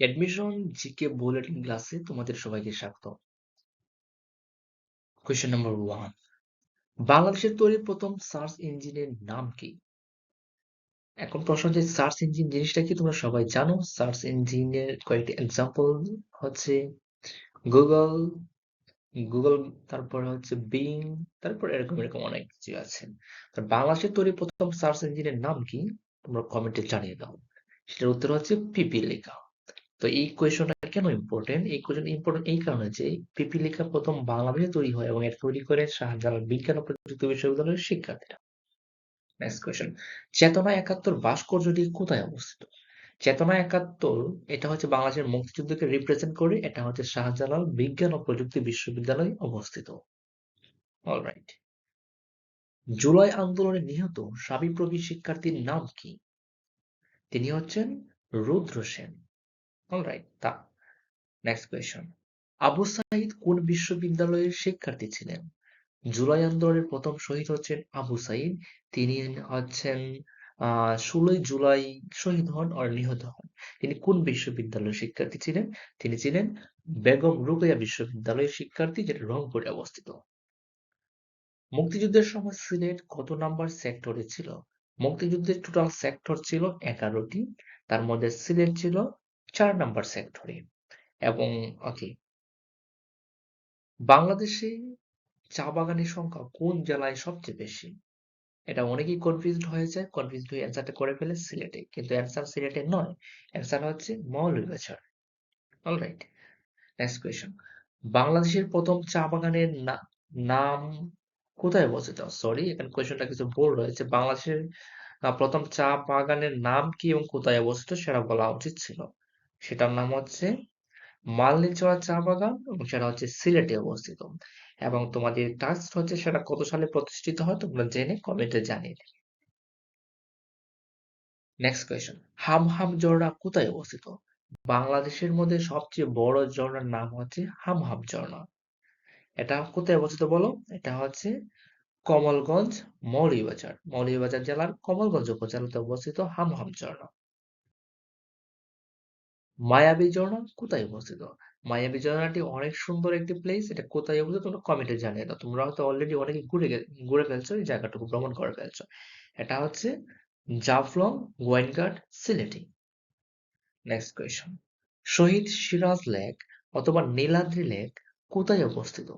Admission GK bulletin ক্লাসে তোমাদের সবাইকে স্বাগত কোয়েশ্চেন নাম্বার ওয়ান বাংলাদেশের তৈরি প্রথম সার্চ ইঞ্জিনের নাম কি? এখন প্রশ্ন যে সার্চ ইঞ্জিন জিনিসটা কি তোমরা সবাই জানো? সার্চ ইঞ্জিনের কয়েকটি এক্সাম্পল হচ্ছে গুগল গুগল তারপর হচ্ছে বিং তারপর এরকম এরকম অনেক কিছু আছে। বাংলাদেশের তৈরি প্রথম সার্চ ইঞ্জিনের নাম কি? তোমরা কমেন্টে জানিয়ে দাও। সেটার উত্তর হচ্ছে পিপিলিকা তো এই কোয়েশনটা কেন ইম্পর্টেন্ট এই কোয়েশন ইম্পর্টেন্ট এই কারণে যে পিপিলিকা প্রথম বাংলাদেশে তৈরি হয় এবং এটা তৈরি করে শাহজালাল বিজ্ঞান ও প্রযুক্তি বিশ্ববিদ্যালয়ের শিক্ষার্থীরা। নেক্সট কোয়েশন চেতনা একাত্তর ভাস্কর্যটি কোথায় অবস্থিত? চেতনা একাত্তর, এটা হচ্ছে বাংলাদেশের মুক্তিযুদ্ধকে রিপ্রেজেন্ট করে, এটা হচ্ছে শাহজালাল বিজ্ঞান ও প্রযুক্তি বিশ্ববিদ্যালয়ে অবস্থিত। অলরাইট জুলাই আন্দোলনে নিহত সাবিপ্রবী শিক্ষার্থীর নাম কি? তিনি হচ্ছেন রুদ্র সেন। অলরাইট তা নেক্সট কোয়েশন আবু সাইদ কোন বিশ্ববিদ্যালয়ের শিক্ষার্থী ছিলেন? জুলাই আন্দোলনের প্রথম শহীদ হচ্ছেন আবু সাইদ, তিনি হচ্ছেন ষোলোই জুলাই শহীদ হন আর নিহত হন। তিনি কোন বিশ্ববিদ্যালয়ের শিক্ষার্থী ছিলেন? তিনি ছিলেন বেগম রুকেয়া বিশ্ববিদ্যালয়ের শিক্ষার্থী, যেটা রংপুরে অবস্থিত। মুক্তিযুদ্ধের সময় সিলেট কত নাম্বার সেক্টরে ছিল? মুক্তিযুদ্ধের টোটাল সেক্টর ছিল এগারোটি, তার মধ্যে সিলেট ছিল চার নাম্বার সেক্টরে এবং ওকে বাংলাদেশে চা বাগানের সংখ্যা কোন জেলায় সবচেয়ে বেশি? এটা অনেকেই কনফিউজড হয়ে যায় কনফিউজড হয়ে অ্যান্সারটা করে ফেলে সিলেটে। কিন্তু অ্যান্সার সিলেটে নয় অ্যান্সার হচ্ছে মৌলভীবাজার অলরাইট নেক্সট কোয়েশ্চন বাংলাদেশের প্রথম চা বাগানের নাম কোথায় অবস্থিত? সরি এখানে কোয়েশ্চনটা কিছু ভুল রয়েছে। বাংলাদেশের প্রথম চা বাগানের নাম কি এবং কোথায় অবস্থিত সেটা বলা উচিত ছিল। সেটার নাম হচ্ছে মালনীচড়া চা বাগান এবং সেটা হচ্ছে সিলেটে অবস্থিত। এবং তোমাদের টাস্ক হচ্ছে সেটা কত সালে প্রতিষ্ঠিত হয় তোমরা জেনে কমেন্টে জানিয়ে দেবে নেক্সট হাম হাম ঝর্ণা কোথায় অবস্থিত? বাংলাদেশের মধ্যে সবচেয়ে বড় ঝর্ণার নাম হচ্ছে হাম হাম ঝর্ণা। এটা কোথায় অবস্থিত বলো? এটা হচ্ছে কমলগঞ্জ মৌলভীবাজার। মৌলভীবাজার জেলার কমলগঞ্জ উপজেলাতে অবস্থিত হাম হাম ঝর্ণা। মায়াবী ঝর্ণা কোথায় অবস্থিত? মায়াবী ঝর্ণাটি অনেক সুন্দর একটি প্লেস এটা কোথায় অবস্থিত তোমরা কমেন্টে জানিয়ে দাও। তোমরা হয়তো অলরেডি অনেকে ঘুরে ঘুরে ফেলছো, এই জায়গাটুকু ভ্রমণ করে ফেলছো। এটা হচ্ছে Jaflong Goainghat Sylheti next question Shahid Siraj lake অথবা নীলাদ্রি লেক কোথায় অবস্থিত?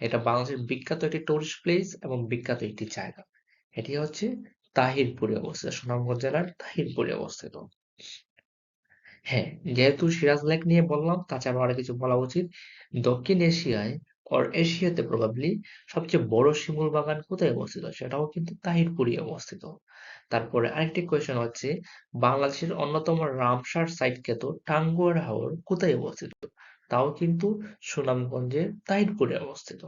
এটা বাংলাদেশের বিখ্যাত একটি টুরিস্ট প্লেস এবং বিখ্যাত একটি জায়গা। এটি হচ্ছে তাহিরপুরে অবস্থিত। সুনামগঞ্জ জেলার তাহিরপুরে অবস্থিত। হ্যাঁ যেহেতু সিরাজ লেক নিয়ে বললাম, তাছাড়া আরও কিছু বলা উচিত। দক্ষিণ এশিয়ায় অর এশিয়াতে প্রবাবলি সবচেয়ে বড় শিমুল বাগান কোথায় অবস্থিত? সেটাও কিন্তু তাহিরপুরে অবস্থিত। তারপরে আরেকটি কোয়েশন হচ্ছে, বাংলাদেশের অন্যতম রামসার সাইট খ্যাত টাঙ্গুয়ার হাওর কোথায় অবস্থিত? তাও কিন্তু সুনামগঞ্জের তাহিরপুরে অবস্থিত।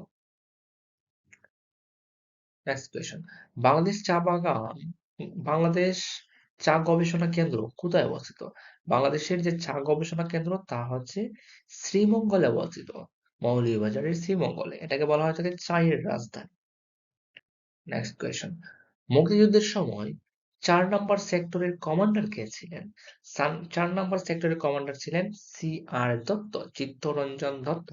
নেক্সট কোয়েশন বাংলাদেশ চা বাগান, বাংলাদেশ চা গবেষণা কেন্দ্র কোথায় অবস্থিত? বাংলাদেশের যে চা গবেষণা কেন্দ্র, তা হচ্ছে শ্রীমঙ্গলে অবস্থিত। মৌলভীবাজারের শ্রীমঙ্গলে। এটাকে বলা হয় থাকে চায়ের রাজধানী। নেক্সট কোয়েশন মুক্তিযুদ্ধের সময় চার নম্বর সেক্টরের কমান্ডার কে ছিলেন? চার নম্বর সেক্টরের কমান্ডার ছিলেন সি আর দত্ত, চিত্তরঞ্জন দত্ত।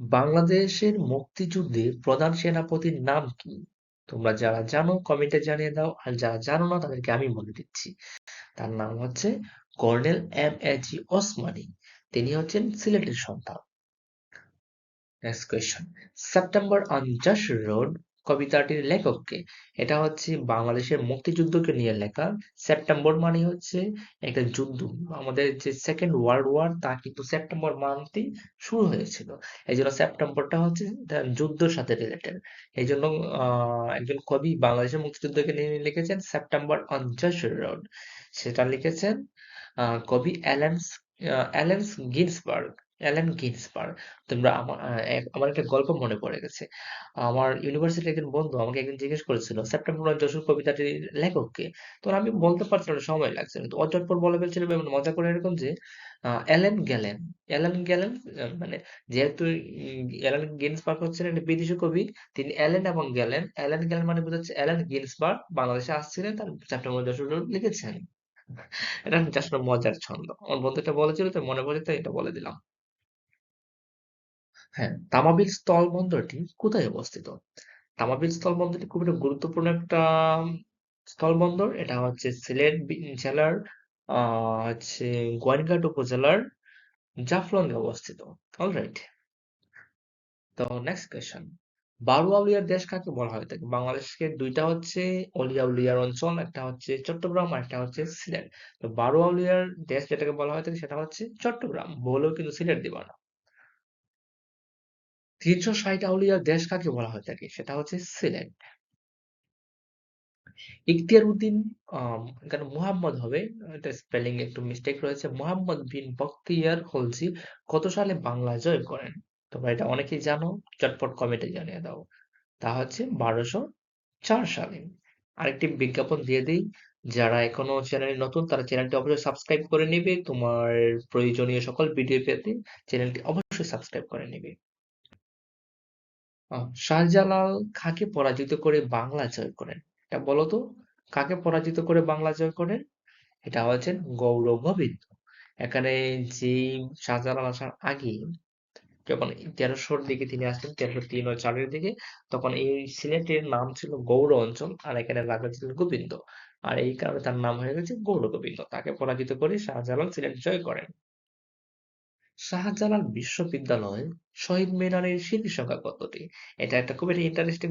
বাংলাদেশের মুক্তিযুদ্ধে প্রধান সেনাপতির নাম কি? তোমরা যারা জানো কমেন্টে জানিয়ে দাও। আর যারা জানো না, তাদেরকে আমি বলে দিচ্ছি। তার নাম হচ্ছে colonel M A G Osmani. তিনি হচ্ছেন সিলেটের সন্তান। Next question September on Jessore road কবিতাটির লেখককে। এটা হচ্ছে বাংলাদেশের মুক্তিযুদ্ধকে নিয়ে লেখা। সেপ্টেম্বর মানে হচ্ছে একটা যুদ্ধ। আমাদের যে সেকেন্ড ওয়ার্ল্ড ওয়ার, তা কিন্তু সেপ্টেম্বর মান্থেই শুরু হয়েছিল। এই জন্য সেপ্টেম্বরটা হচ্ছে যুদ্ধের সাথে রিলেটেড এই জন্য একজন কবি বাংলাদেশের মুক্তিযুদ্ধকে নিয়ে লিখেছেন সেপ্টেম্বর অন জাস্ট রোড সেটা লিখেছেন কবি Allens Allens Ginsberg. Allen Ginsberg. তোমরা আমার আমার একটা গল্প মনে পড়ে গেছে। আমার ইউনিভার্সিটির একজন বন্ধু আমাকে একদিন জিজ্ঞেস করেছিল সেপ্টেম্বর যশোর কবিতাটির লেখককে তো আমি বলতে পারছিলাম না, সময় লাগছে কিন্তু অচটপট বলে ফেলছিল এবং মজা করে এরকম যে অ্যালেন গ্যালেন অ্যালেন গ্যালেন মানে যেহেতু অ্যালেন গিন্সবার্গ হচ্ছেন একটা বিদেশি কবি তিনি অ্যালেন এবং গ্যালেন অ্যালেন গ্যালেন মানে বোঝাচ্ছে অ্যালেন গিন্সবার্গ বাংলাদেশে আসছিলেন তার সেপ্টেম্বর যশোর লিখেছেন। এটা জাস্ট মজার ছন্দ। আমার বন্ধু এটা বলেছিল তো মনে পড়ে তাই এটা বলে দিলাম। হ্যাঁ তামাবিল স্থলবন্দরটি কোথায় অবস্থিত? তামাবিল স্থলবন্দরটি খুব একটা গুরুত্বপূর্ণ একটা স্থলবন্দর। এটা হচ্ছে সিলেট জেলার হচ্ছে গোয়াইনঘাট উপজেলার জাফলংয়ে অবস্থিত। অলরাইট তো নেক্সট কোয়েশ্চন বারো আউলিয়ার দেশ কাকে বলা হয়? থাকে বাংলাদেশকে দুইটা হচ্ছে অলিয়া উলিয়ার অঞ্চল, একটা হচ্ছে চট্টগ্রাম আর একটা হচ্ছে সিলেট। তো বারো আউলিয়ার দেশ যেটাকে বলা হয় থাকে সেটা হচ্ছে চট্টগ্রাম। বলেও কিন্তু সিলেট দিবা না। তিনশো ষাট আউলিয়ার দেশ কাকে বলা হয় থাকে? সেটা হচ্ছে সিলেট। ইখতিয়ার উদ্দিন এখানে মুহাম্মদ হবে? এটা স্পেলিং একটু মিস্টেক রয়েছে। মুহাম্মদ বিন বখতিয়ার খলজি কত সালে বাংলা জয় করেন? তোমরা এটা অনেকেই জানো। চটপট কমেন্টে জানিয়ে দাও। তা হচ্ছে বারোশো চার সালে। আরেকটি বিজ্ঞাপন দিয়ে দিই। যারা এখনও চ্যানেলে নতুন, তারা চ্যানেলটি অবশ্যই সাবস্ক্রাইব করে নিবে। তোমার প্রয়োজনীয় সকল ভিডিও পেতে চ্যানেলটি অবশ্যই সাবস্ক্রাইব করে নিবে। শাহজালাল কাকে পরাজিত করে বাংলা জয় করেন? এটা বলতো কাকে পরাজিত করে বাংলা জয় করেন? এটা হচ্ছেন গৌর গোবিন্দ। এখানে যে শাহজালাল আসার আগে যখন তেরোশোর দিকে তিনি আসলেন, তেরোশো তিন ও চারের দিকে, তখন এই সিলেটের নাম ছিল গৌর অঞ্চল আর এখানে রাজা ছিলেন গোবিন্দ। আর এই কারণে তার নাম হয়ে গেছে গৌর গোবিন্দ। তাকে পরাজিত করে শাহজালাল সিলেট জয় করেন। শাহজালাল বিশ্ববিদ্যালয় শহীদ মিনারের সিঁড়ি সংখ্যা কতটি? এটা একটা খুব ইন্টারেস্টিং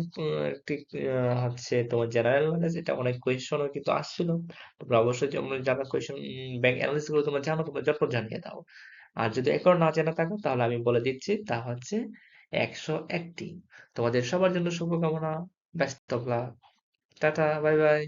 হচ্ছে তোমার জেনারেল নলেজ এটা অনেক কোয়েশনও কিন্তু আসছিল। তোমরা অবশ্যই তোমরা যারা কোয়েশন ব্যাংক অ্যানালিসিসগুলো তোমরা জানো, তোমরা যত জানিয়ে দাও। আর যদি এখনও না জানা থাকো, তাহলে আমি বলে দিচ্ছি, তা হচ্ছে একশো একটি। তোমাদের সবার জন্য শুভকামনা, ব্যস্ত টাটা বাই বাই